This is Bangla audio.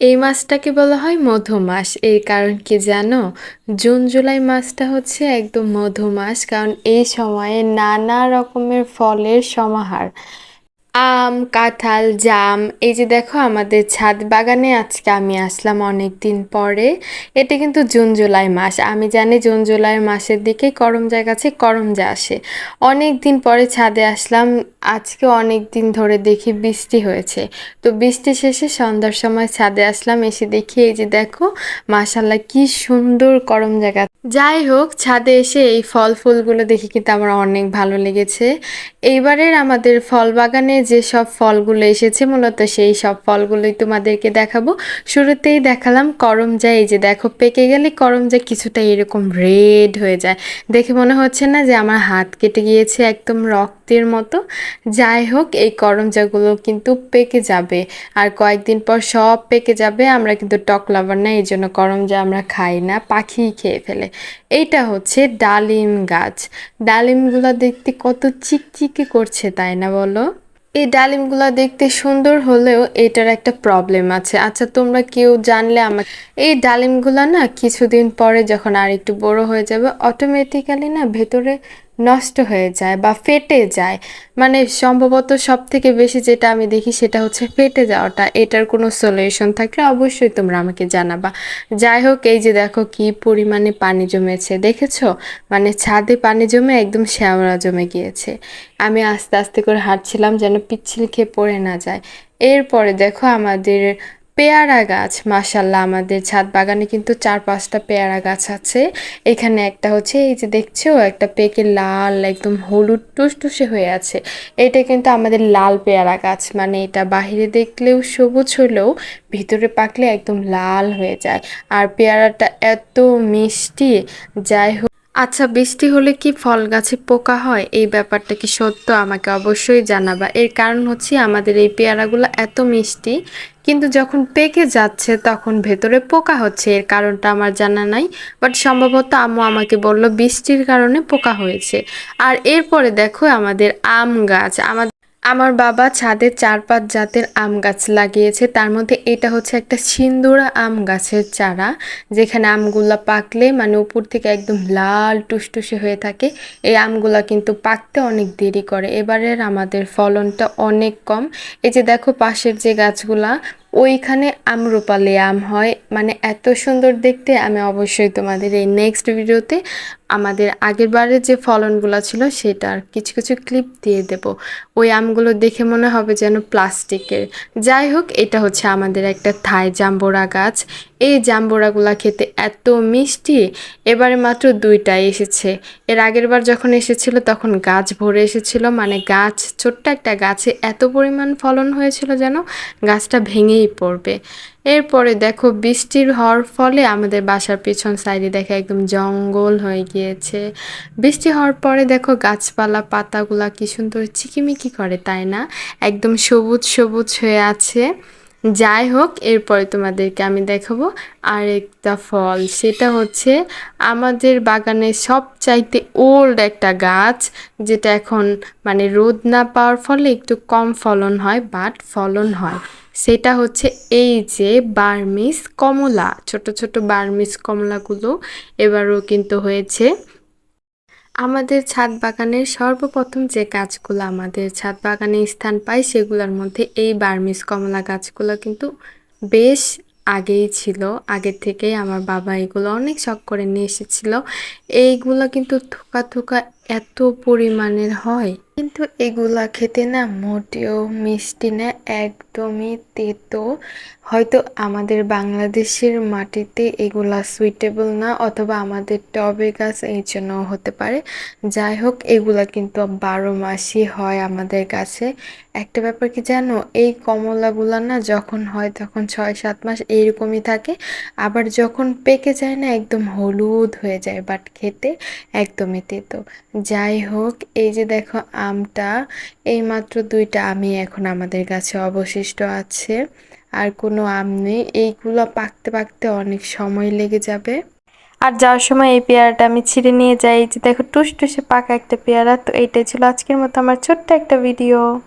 এই মাসটাকে বলা হয় মধু মাস এর কারণ কি জানো? জুন, জুলাই মাসটা হচ্ছে একদম মধু মাস কারণ এই সময়ে নানা রকমের ফলের সমাহার। আম, কাঁঠাল, জাম, এই যে দেখো আমাদের ছাদ বাগানে আজকে আমি আসলাম অনেক দিন পরে। এটা কিন্তু জুন, জুলাই মাস। আমি জানি জুন, জুলাই মাসের দিকে করমজা গাছে করমজা আসে। অনেক দিন পরে ছাদে আসলাম, আজকে অনেক দিন ধরে দেখি বৃষ্টি হয়েছে। তো বৃষ্টি শেষে সন্ধ্যার সময় ছাদে আসলাম, এসে দেখি এই যে দেখো মাসাল্লাহ কি সুন্দর করমজা গাছ যাই হোক, ছাদে এসে এই ফল ফুলগুলো দেখে কিন্তু আমার অনেক ভালো লেগেছে। এইবারের আমাদের ফল বাগানে যে সব ফলগুলো এসেছে, মূলত সেই সব ফলগুলোই তোমাদেরকে দেখাবো। শুরুতেই দেখালাম করমজা এই যে দেখো পেকে গেলে করমজা কিছুটা এরকম রেড হয়ে যায়। দেখে মনে হচ্ছে না যে আমার হাত কেটে গিয়েছে একদম রক্তের মতো। যাই হোক, এই করমজাগুলো কিন্তু পেকে যাবে। আর কয়েকদিন পর সব পেকে যাবে, আমরা কিন্তু টক লাভার না, এই জন্য করমজা আমরা খাই না, পাখি খেয়ে ফেলে। এইটা হচ্ছে ডালিম গাছ। ডালিমগুলো দেখতে কত চিকচিকে করছে, তাই না বলো? এই ডালিমগুলো দেখতে সুন্দর হলেও এটার একটা প্রবলেম আছে। আচ্ছা তোমরা কেউ জানলে আমার এই ডালিমগুলো না কিছুদিন পরে যখন আর একটু বড় হয়ে যাবে অটোমেটিক্যালি না ভেতরে নষ্ট হয়ে যায় বা ফেটে যায়। মানে সম্ভবত সব থেকে বেশি যেটা আমি দেখি সেটা হচ্ছে ফেটে যাওয়াটা। এটার কোনো সলিউশন থাকলে অবশ্যই তোমরা আমাকে জানাবা। যাই হোক, এই যে দেখো কি পরিমাণে পানি জমেছে, দেখেছ? মানে ছাদে পানি জমে একদম শ্যাওড়া জমে গিয়েছে। আমি আস্তে আস্তে করে হাঁটছিলাম যেন পিচ্ছিল খেয়ে পড়ে না যায়। এরপরে দেখো আমাদের পেয়ারা গাছ মাসাল্লাহ আমাদের ছাদ বাগানে কিন্তু চার পাঁচটা পেয়ারা গাছ আছে। এখানে একটা হচ্ছে, এই যে দেখছ, একটা পেকে লাল, একদম হলুদ টুসটুসে হয়ে আছে। এটা কিন্তু আমাদের লাল পেয়ারা গাছ মানে এটা বাহিরে দেখলেও সবুজ হলেও ভিতরে পাকলে একদম লাল হয়ে যায়। আর পেয়ারাটা এত মিষ্টি, যাই হোক আচ্ছা বৃষ্টি হলে কি ফল গাছে পোকা হয়? এই ব্যাপারটা কি সত্য? আমাকে অবশ্যই জানাবা। এর কারণ হচ্ছে আমাদের এই পেয়ারাগুলো এত মিষ্টি, কিন্তু যখন পেকে যাচ্ছে তখন ভেতরে পোকা হচ্ছে। এর কারণটা আমার জানা নাই বাট সম্ভবত আম্মু আমাকে বলল বৃষ্টির কারণে পোকা হয়েছে। আর এরপরে দেখো আমাদের আম গাছ, আমাদের আমার বাবা ছাদে চার পাঁচ জাতের আম গাছ লাগিয়েছে। তার মধ্যে এটা হচ্ছে একটা সিন্দুরা আম গাছের চারা, যেখানে আমগুলা পাকলে মানে উপর থেকে একদম লাল টুসটুসে হয়ে থাকে। এই আমগুলা কিন্তু পাকতে অনেক দেরি করে। এবারের আমাদের ফলনটা অনেক কম। এই যে দেখো পাশের যে গাছগুলা ওইখানে আমরুপালি আম হয়। মানে এত সুন্দর দেখতে। আমি অবশ্যই তোমাদের এই নেক্সট ভিডিওতে আমাদের আগের বারের যে ফলনগুলো ছিল সেটার কিছু কিছু ক্লিপ দিয়ে দেব। ওই আমগুলো দেখে মনে হবে যেন প্লাস্টিকের। যাই হোক, এটা হচ্ছে আমাদের একটা থাই জাম্বোরা গাছ। এই জাম্বোরাগুলা খেতে এত মিষ্টি। এবারে মাত্র দুইটাই এসেছে। এর আগের বার যখন এসেছিল, তখন গাছ ভরে এসেছিল। মানে গাছ, ছোট্ট একটা গাছে এত পরিমাণ ফলন হয়েছিল যেন গাছটা ভেঙেই পড়বে। এরপরে দেখো বৃষ্টির হওয়ার ফলে আমাদের বাসার পেছন সাইডে দেখে একদম জঙ্গল হয়ে গিয়েছে। বৃষ্টি হওয়ার পরে দেখো গাছপালা, পাতাগুলা কি সুন্দর চিকিমিকি করে, তাই না? একদম সবুজ সবুজ হয়ে আছে। যাই হোক, এরপরে তোমাদেরকে আমি দেখাবো আরেকটা ফল। সেটা হচ্ছে আমাদের বাগানে সব চাইতে ওল্ড একটা গাছ, যেটা এখন মানে রোদ না পাওয়ার ফলে একটু কম ফলন হয় বাট ফলন হয়। সেটা হচ্ছে এই যে বার্মিস কমলা, ছোট ছোট বার্মিস কমলাগুলো। এবারও কিন্তু হয়েছে। আমাদের ছাদ বাগানের সর্বপ্রথম যে গাছগুলো আমাদের ছাদ বাগানে স্থান পায়, সেগুলোর মধ্যে এই বার্মিস কমলা গাছগুলো কিন্তু বেশ আগেই ছিল। আগের থেকেই আমার বাবা এগুলো অনেক শখ করে নিয়ে এসেছিল। এইগুলো কিন্তু থোকা থোকা এত পরিমাণের হয়। কিন্তু এগুলা খেতে না মোটেও মিষ্টি না, একদমই তেতো। হয়তো আমাদের বাংলাদেশের মাটিতে এগুলা সুইটেবল না, অথবা আমাদের টবে গাছ এই জন্য হতে পারে। যাই হোক, এগুলা কিন্তু বারো মাসই হয় আমাদের কাছে একটা ব্যাপার কি জানো? এই কমলাগুলা না যখন হয় তখন ছয় সাত মাস এইরকমই থাকে। আবার যখন পেকে যায় না, একদম হলুদ হয়ে যায় বাট খেতে একদমই তেতো। যাই হোক, এই যে দেখো আমটা, এই মাত্র দুইটা আমি এখন আমাদের কাছে অবশিষ্ট আছে। আর কোনো আম নেই। এইগুলো পাকতে পাকতে অনেক সময় লেগে যাবে। আর যাওয়ার সময় এই পেয়ারাটা আমি ছিঁড়ে নিয়ে যাই। যে দেখো টুস টুসে পাকা একটা পেয়ারা। তো এইটাই ছিল আজকের মতো আমার ছোট্ট একটা ভিডিও।